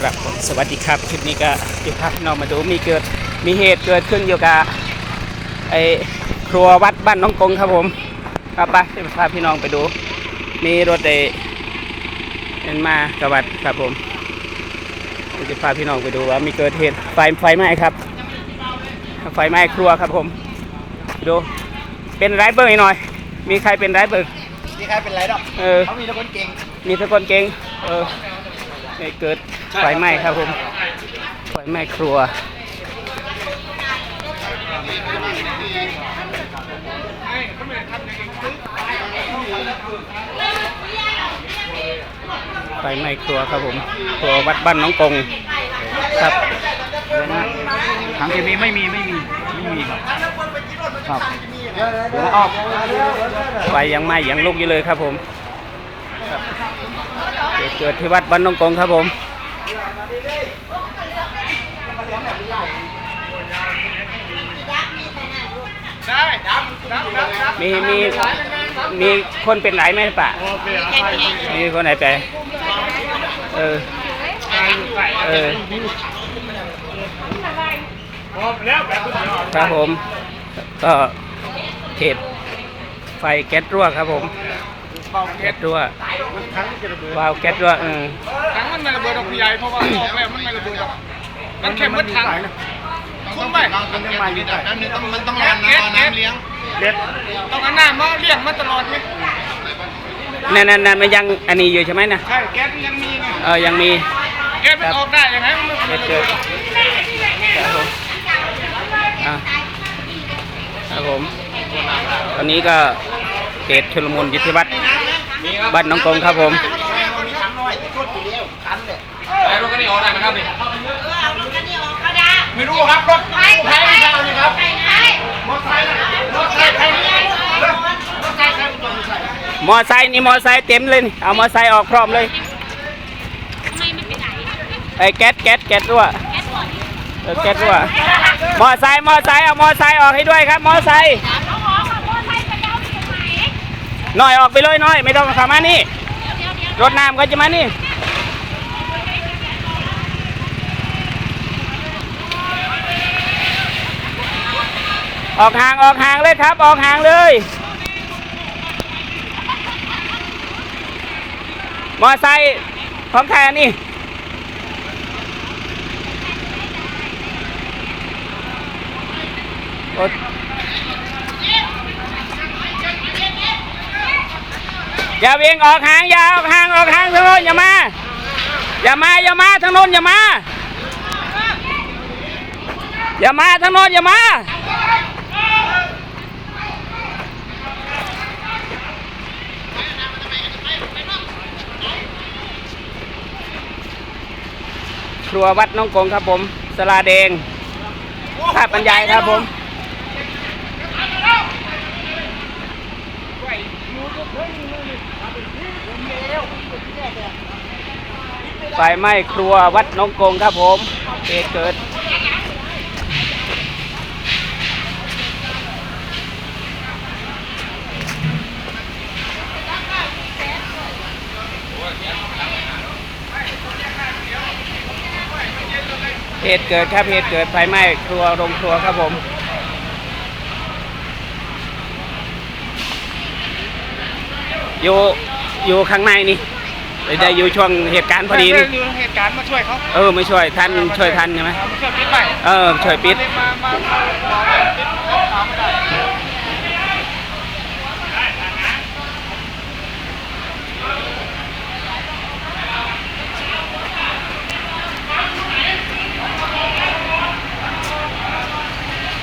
ครับผมสวัสดีครับคลิปนี้ก็จะพาพี่น้องมาดูมีเกิดมีเหตุเกิดขึ้นอยู่กับไอ้ครัววัดบ้านน้องกงครับผมครับไปจะพาพี่น้องไปดู มีรถไอ้เอ็นมากับวัดครับผมจะพาพี่น้องไปดูว่ามีเกิดเหตุไฟไฟไหม้ครับ ไฟไหม้ครัวครับผมไปดูเป็นไรเบอร์หน่อย มีใครเป็นไรเบอร์นี่ใครเป็นไรดอกเออเขามีแต่คนเก่งมีทุกคนเก่ง เออไม่เกิดไฟไหม้ครับผม ไฟไหม้ครัว ไฟไหม้ครัวครับผม ครัววัดบ้านน้องกง ครับถังเคมีไม่มีไม่มีไม่มีครับครับเดี๋ยวออกไฟยังไหม้ยังลุกอยู่เลยครับผมครับ เหตุเกิดที่วัดบ้านน้องกงครับผมได้ดำดำดำดำมีมีมีคนเป็นไหนไหมป่ะมีคนไหนไปเออเออแล้วแบบครับผม ก็เหตุไฟแก๊สรั่วครับผม เบาแก๊สรั่วทั้งจะระเบิดวาล์วแก๊สรั่วเออทั้งมันไม่ระเบิดดอกพี่ใหญ่เพราะว่าออกแล้วมันไม่ระเบิดดอกมันแค่มืดถังคุ้มไปมันต้องมาอยู่น้ำนี่ต้องมันต้องรอน้ำน้ำเลี้ยงเด็ดต้องเอาน้ำมาเลี้ยงมาตลอดไหมนั่นนั่นนั่นมันยังอันนี้อยู่ใช่ไหมนะใช่แก๊สยังมีไงเออยังมีแก๊สมันออกได้ยังไงมันเหตุเกิดครับผมอะครับผมตอนนี้ก็เหตุชุลมุนอยุทธวัฒน์ บ้านน้องกงครับผมไอ้รถคันนี้ออกได้ไหมครับนี่ไม่รู้ครับรถไฟไฟไม่ใช่นี่ครับรถไฟรถไฟใครรถไฟใครตัวไม่ใช่มอไซค์นี่มอไซค์เต็มเลยนี่เอามอไซค์ออกพร้อมเลยทำไมมันเป็นไหนไอ้แก๊สแก๊สแก๊สรั่วแก๊สหมดเออแก๊สรั่วมอไซค์มอไซค์เอามอไซค์ออกให้ด้วยครับ มอไซค์ หน่อยออกไปเลยหน่อย ไม่ต้องเข้ามานี่รถน้ำก็จะมานี่ออกห่างออกห่างเลยครับ ออกห่างเลยมอไซค์ของใครนนี้โอ๊ อย่าเวียงออกห่างอย่าออกห่างออกห่างทางโน้นอย่ามา อย่ามาอย่ามาทางโน้นอย่ามา อย่ามาทางโน้นอย่ามาครัววัดน้องกงครับผมสลาแดงภาพบรรยายครับผม ไฟไหม้ครัววัดน้องกงครับผมเหตุเกิด เหตุเกิดครับเหตุเกิดไฟไหม้ครัวโรงครัวครับผมอยู่อยู่ข้างในนี่ ได้อยู่ช่วงเหตุการณ์พอดีเพื่นี่นอยู่เหตุการณ์มาช่วยเขาเออไม่ช่วยทันช่วยทันใช่ไหมมาช่วยปิดไปเออช่วยปิดมามามามาปิดเขาตามไม่ได้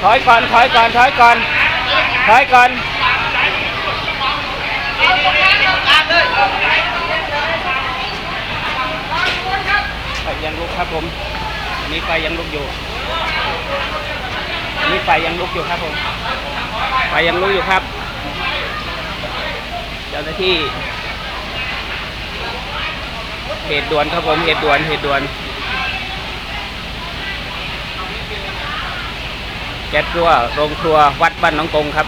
ถอยก่อนถอยก่อนถอยก่อนถอยก่อน ยังลุกครับผมอันนี้ไฟยังลุกอยู่อันนี้ไฟยังลุกอยู่ครับผมไฟยังลุกอยู่ครับเจ้าหน้าที่ เหตุด่วนครับผมเหตุด่วนเหตุด่วนแก๊สรั่วโรงครัววัดบ้านน้องกงครับ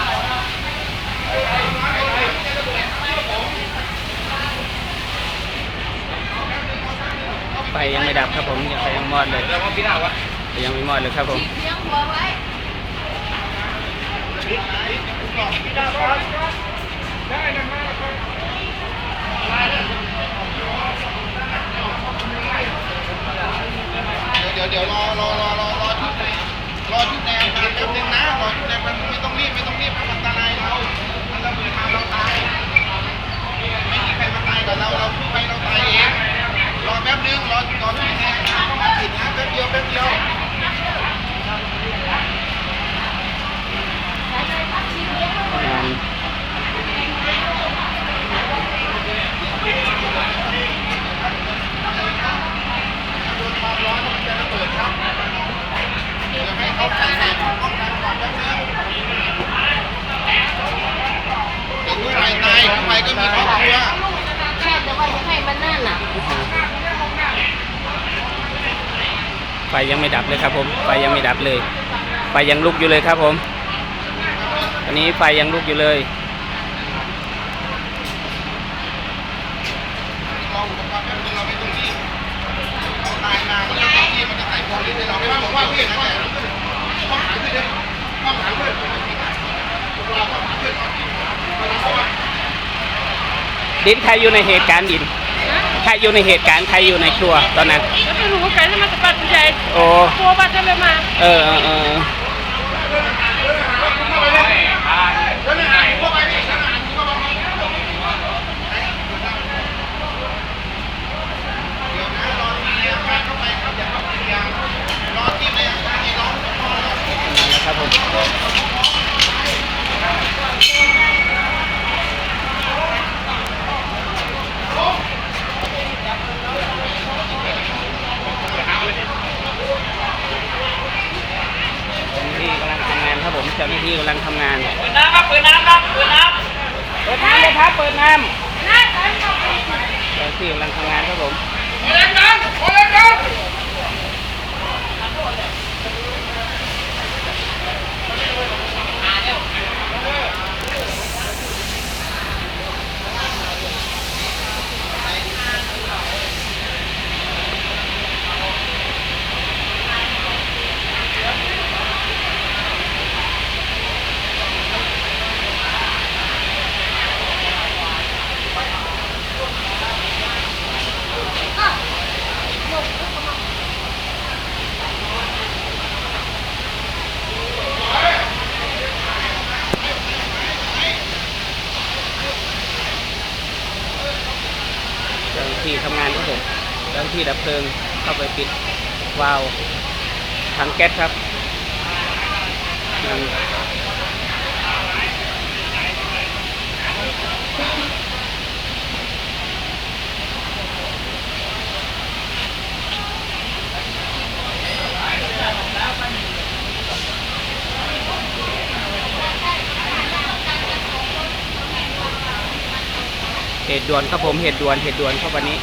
ครับผมยังไฟยังมอดเลยยังไม่มอดเลยครับผมเดี๋ยวเดี๋ยวรอรอรอรอรอชุดแดงรอชุดแดงแป๊บนึงนะรอชุดแดงมันไม่ต้ ป๊บนึงรอรอชุดแดงต้องมาติดนะแป๊บเดียวแป๊บเดียวงาน โดนความร้อนแล้วมันจะระเบิดครับเดี๋ยวให้เขาใส่ใส่ชุดป้องกันก่อนแป๊บนึงเด็กผู้ชายตายผู้ชายก็มีครอบครัว แค่จะว่าจะให้มันนั่นน่ะ ไฟยังไม่ดับเลยครับผมไฟยังไม่ดับเลย ไฟยังลุกอยู่เลยครับผม อันนี้ไฟยังลุกอยู่เลยรออุปกรณ์แป๊บนึงเราไม่ต้องรีบเอาตายมามันจะต้องรีบมันจะใส่โพลิสให้เราไม่ว่าบอกว่าพี่นะแต่ต้องหาขึ้นเลยต้องหาขึ้นเราต้องหาขึ้นก่อนเพราะว่าดินใครอยู่ในเหตุการณ์ดิน รอยู่ในเหตุการณ์ใครอยู่ในครัวตอนนั้นแล้วไม่รู้ว่ากันมันจะปัดใจโอ้ กลัวปัดจะเลยมา เออเออเออ แล้วเนี่ยเข้าไปนี่ขนาดนี้ก็บอกเดี๋ยวนะรอที่ในอาคารเข้าไปครับอย่าเข้าไปยังรอที่ในอาคารไอ้น้องรอรอ นั่นแหละครับผมเจ้าหน้าที่กำลังทำงานครับผมเจ้าหน้าที่กำลังทำงาน เปิดน้ำครับเปิดน้ำครับเปิดน้ เปิดน้ำ งามเจ้าที่กำลังทำงานครับผมำเล่นกันเล่นกัน เจ้าหน้าที่ทำงานครับผมเจ้าหน้า ที่ดับเพลิงเข้าไปปิดวาล์วถังแก๊สครับเหตุด่วนครับผมเหตุด่วนเหตุด่วนครับวันนี้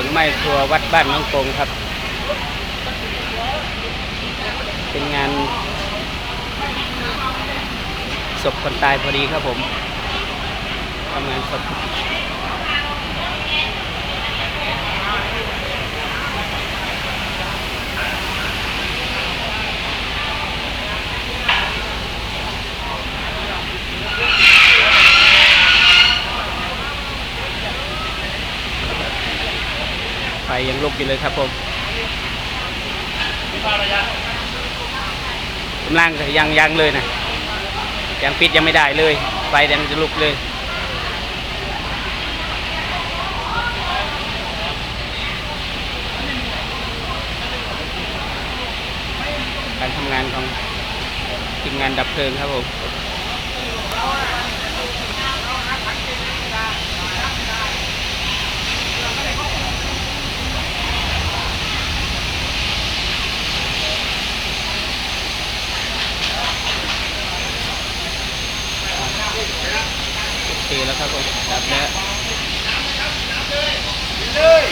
ลิงไหม้ครัววัดบ้านน้องกงครับ เป็นงานศพคนตายพอดีครับผมทำงานศพ ยังลุกอยู่เลยครับผมกำลังยังยังเลยนะยังปิดยังไม่ได้เลย ไฟยังจะลุกเลยการทำงานของทีมงานดับเพลิงครับผม ปีแล้วครับผมแบบนี้ว เลย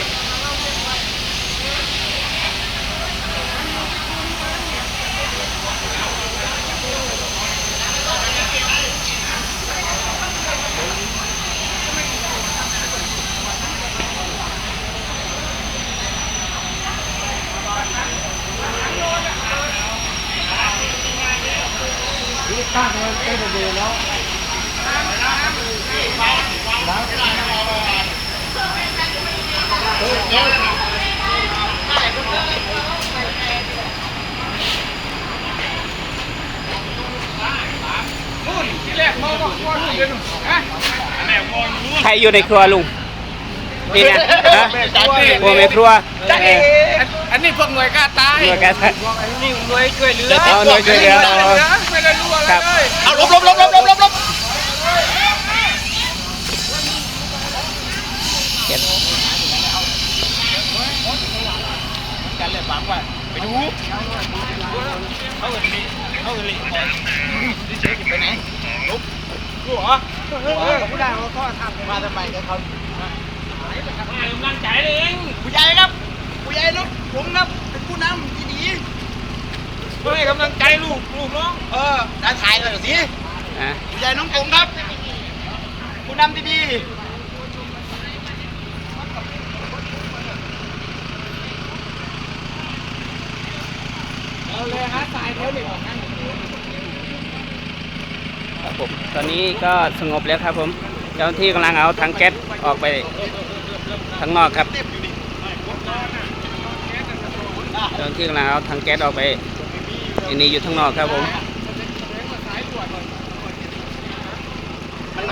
ใครอยู่ในครัวลุงนี่นะฮะครัวแม่ครัวเอออันนี้พวกหน่วยกล้าตายครัวกันนี่หน่วยช่วยเหลือเอาหน่วยช่วยเหลือเอา ไม่ได้รู้อะไรครับเลยเอาลบลบลบลบลบลบลบกันเลยฟังว่าไปดูเขาเอินลีเขาเอินลีไปไหนลุกลุกเหรอผู้ใหญ่เขาก็ทำมาทำไมกับเขาให้กำลังใจเองผู้ใหญ่ครับผู้ใหญ่ลูกผมครับเป็นผู้นำที่ดีให้กำลังใจลูกลูกน้อง เออได้ถ่ายเลยสิอะผู้ใหญ่น้องกงครับ ผู้นำที่ดีครับ ผม ตอนนี้ก็สงบแล้วครับผม เจ้าหน้าที่กำลังเอาถังแก๊สออกไปข้างนอกครับ เจ้าหน้าที่กำลังเอาถังแก๊สออกไปอันนี้อยู่ข้างนอกครับผม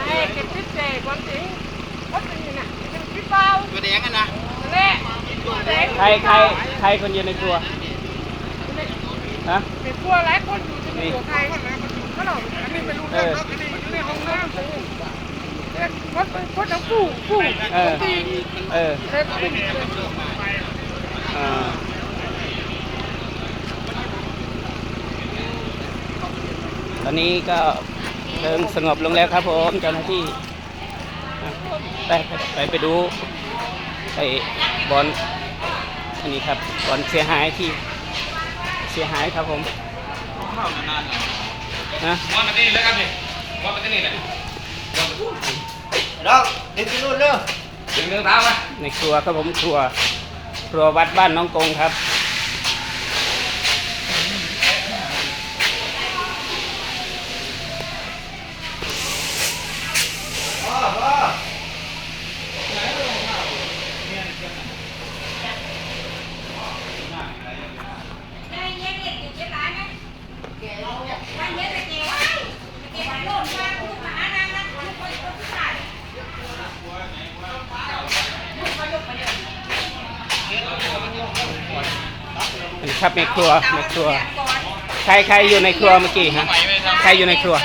ไอ้เก็บพิเศษความจริงก็เป็นอย่างนั้นเป็นพี่เปล่าตัวแดงกันนะแน่ตัวเล็กใครใครใครคนอยู่ในครัวฮะเป็นพวกหลายคนอยู่ในตัวไทยคนนั้น เขาหลอกอันนี้ไม่รู้เรื่องออันนี้อยู่ในห้องน้ำเป็นคนคนน้ำผู้ผู้เออตีเออเล็กขึ้อ่าตอนนี้ก็เริ่มสงบลงแล้วครับผมเจ้าหน้าที่ไปไปไปดูไอ้บอลอันนี้ครับบอลเสียหายที่เสียหายครับผมเข้านานๆะมอนมาที่นี่แล้วกันนี่มอนมาที่นี่แหละแล้วเด็กที่นู่นเนอะดึงเนื้อเท้ามาในครัวครับผมครัว ครัววัดบ้านน้องกงครับ อันนี้ ครับในครัวในครัว ใครใครอยู่ในครัวเมื่อกี้ฮะใครอยู่ในครัว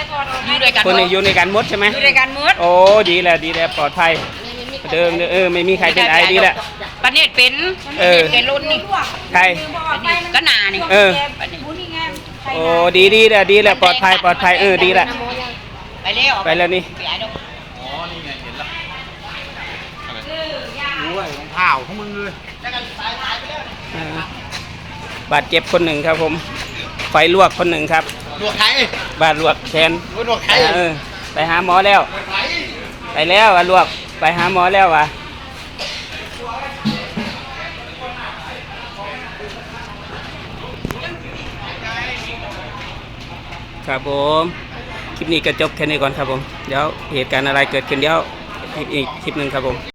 อยู่ด้วยกันคนนี้อยู่ในการมดใช่ไหมอยู่ด้วยกันหมดโอ้ดีแล้วดีแล้วปลอดภัยเดิมเออไม่มีใครเป็นไอดีแล้วประเทศเป็นเออแกรุ่นนี่ใครก็หนานี่เออโอ้ดีดีแล้วดีแล้วปลอดภัยปลอดภัยเออดีแล้วไปเร็วไปแล้วนี่ไปอะดอกอ๋อนี่ไงเห็นแล้วด้วยของข่าวของมึงเลยอ่า บาดเจ็บคนหนึ่งครับผม ไฟลวกคนหนึ่งครับลวกไข่บาดลวกแขนลวกไข่เออไปหาหมอแล้วไข่ไปแล้วอะลวกไปหาหมอแล้วอะครับผมคลิปนี้ก็จบแค่นี้ก่อนครับผม เดี๋ยวเหตุการณ์อะไรเกิดขึ้นเดี๋ยวคลิปอีกคลิปหนึ่งครับผม